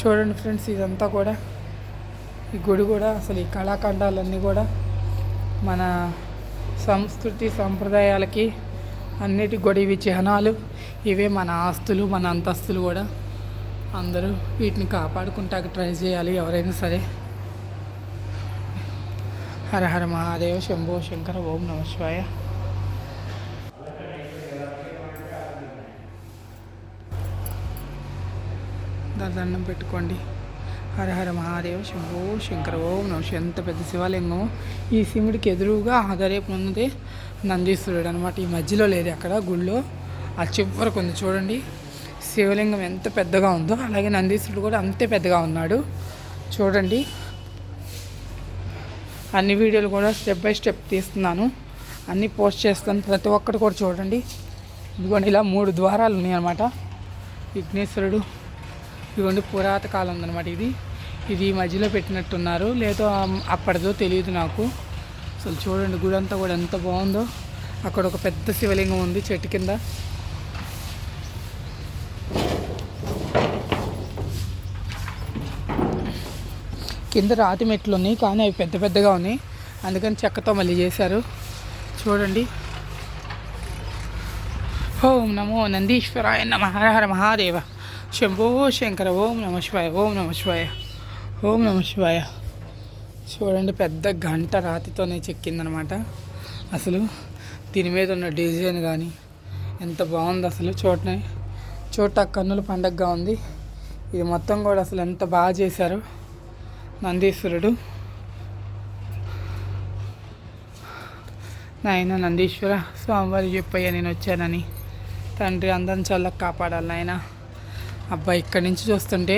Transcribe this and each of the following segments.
చూడండి ఫ్రెండ్స్ ఇదంతా కూడా. ఈ గుడి కూడా అసలు ఈ కళాఖండాలన్నీ కూడా మన సంస్కృతి సంప్రదాయాలకి అన్నిటి కూడా ఇవి చిహ్నాలు ఇవే మన ఆస్తులు మన అంతస్తులు కూడా అందరూ వీటిని కాపాడుకుంటాక ట్రై చేయాలి ఎవరైనా సరే. హర హర మహాదేవ శంభో శంకర ఓం నమ శివాయ. దండం పెట్టుకోండి. హరహర మహాదేవ శంభో శంకర ఓం నమ ఎంత పెద్ద శివలింగం ఈ శివుడికి ఎదురుగా ఆదరేపు ఉన్నది నందీశ్వరుడు అనమాట ఈ మధ్యలో లేదు అక్కడ గుళ్ళో. ఆ చివరకు ఉంది చూడండి. శివలింగం ఎంత పెద్దగా ఉందో అలాగే నందీశ్వరుడు కూడా అంతే పెద్దగా ఉన్నాడు. చూడండి. అన్ని వీడియోలు కూడా స్టెప్ బై స్టెప్ తీస్తున్నాను. అన్నీ పోస్ట్ చేస్తాను. ప్రతి ఒక్కటి కూడా చూడండి. ఇదిగోండి ఇలా మూడు ద్వారాలు ఉన్నాయి అన్నమాట విఘ్నేశ్వరుడు ఇదిగోండి పురాత కాలం అనమాట ఇది. ఇది మధ్యలో పెట్టినట్టున్నారు. లేదో అప్పటిదో తెలియదు నాకు. అసలు చూడండి గుడి అంతా కూడా ఎంత బాగుందో. అక్కడ ఒక పెద్ద శివలింగం ఉంది చెట్టు కింద. కింద రాతి మెట్లు ఉన్నాయి కానీ అవి పెద్ద పెద్దగా ఉన్నాయి. అందుకని చెక్కతో మళ్ళీ చేశారు. చూడండి. ఓం నమో నందీశ్వరాయ నమ హర హర మహాదేవ. శంభో శంకర ఓం నమ శివాయ ఓం నమ శివాయ ఓం నమ శివాయ చూడండి పెద్ద గంట రాతితోనే చెక్కిందనమాట. అసలు దీని మీద ఉన్న డిజైన్ కానీ ఎంత బాగుంది అసలు చూడనే చూడట కన్నుల పండగగా ఉంది. ఇది మొత్తం కూడా అసలు ఎంత బాగా చేశారు నందీశ్వరుడు. నాయన నందీశ్వర స్వామివారి చెప్పయ్యా నేను వచ్చానని. తండ్రి అందరం చల్ల కాపాడాలి నాయనా. అబ్బా ఇక్కడి నుంచి చూస్తుంటే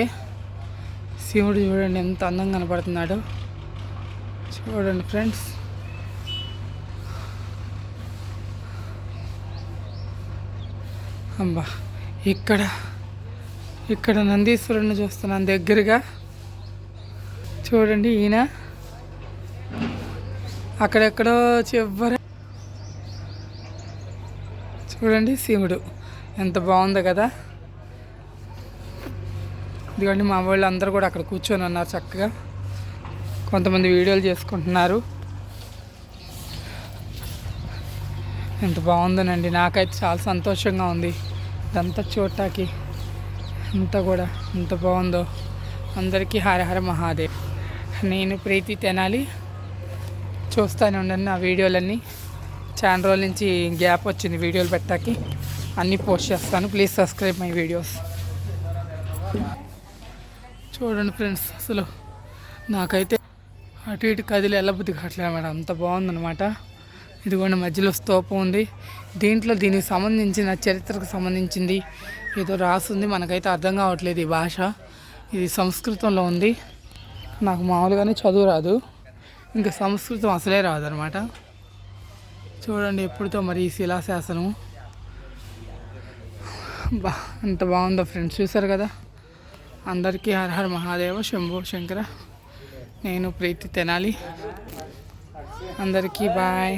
శివుడు చూడండి ఎంత అందంగా కనపడుతున్నాడు. చూడండి ఫ్రెండ్స్. అబ్బా ఇక్కడ ఇక్కడ నందీశ్వరుని చూస్తున్నాను దగ్గరగా. చూడండి ఈయన. అక్కడెక్కడో చివరి. చూడండి శివుడు ఎంత బాగుందో కదా. ఇదిగోండి మా వాళ్ళు అందరూ కూడా అక్కడ కూర్చొని ఉన్నారు చక్కగా. కొంతమంది వీడియోలు చేసుకుంటున్నారు. ఎంత బాగుందనండి నాకైతే చాలా సంతోషంగా ఉంది. ఇదంతా చూడటానికి అంతా కూడా ఎంత బాగుందో. అందరికీ హర హర మహాదేవ్. నేను ప్రీతి తెనాలి. చూస్తూనే ఉండండి నా వీడియోలన్నీ. ఛానల్ రోజుల నుంచి గ్యాప్ వచ్చింది వీడియోలు పెట్టాకి అన్నీ పోస్ట్ చేస్తాను. Please subscribe my videos. చూడండి ఫ్రెండ్స్ అసలు నాకైతే అటు ఇటు కదిలి వెళ్ళబుద్ధి కావట్లేదు మేడం. అంత బాగుందనమాట ఇదిగోండి మధ్యలో స్తూపం ఉంది. దీంట్లో దీనికి సంబంధించిన చరిత్రకు సంబంధించింది ఏదో రాసింది. మనకైతే అర్థం కావట్లేదు ఈ భాష. ఇది సంస్కృతంలో ఉంది. నాకు మామూలుగానే చదువు రాదు. ఇంకా సంస్కృతం అసలే రాదు అనమాట చూడండి ఎప్పుడుతో మరి ఈ శిలాశాసనం. బా అంత బాగుందో ఫ్రెండ్స్ చూసారు కదా? అందరికీ హర హర మహాదేవ శంభో శంకర. నేను ప్రీతి తెనాలి. అందరికీ బాయ్.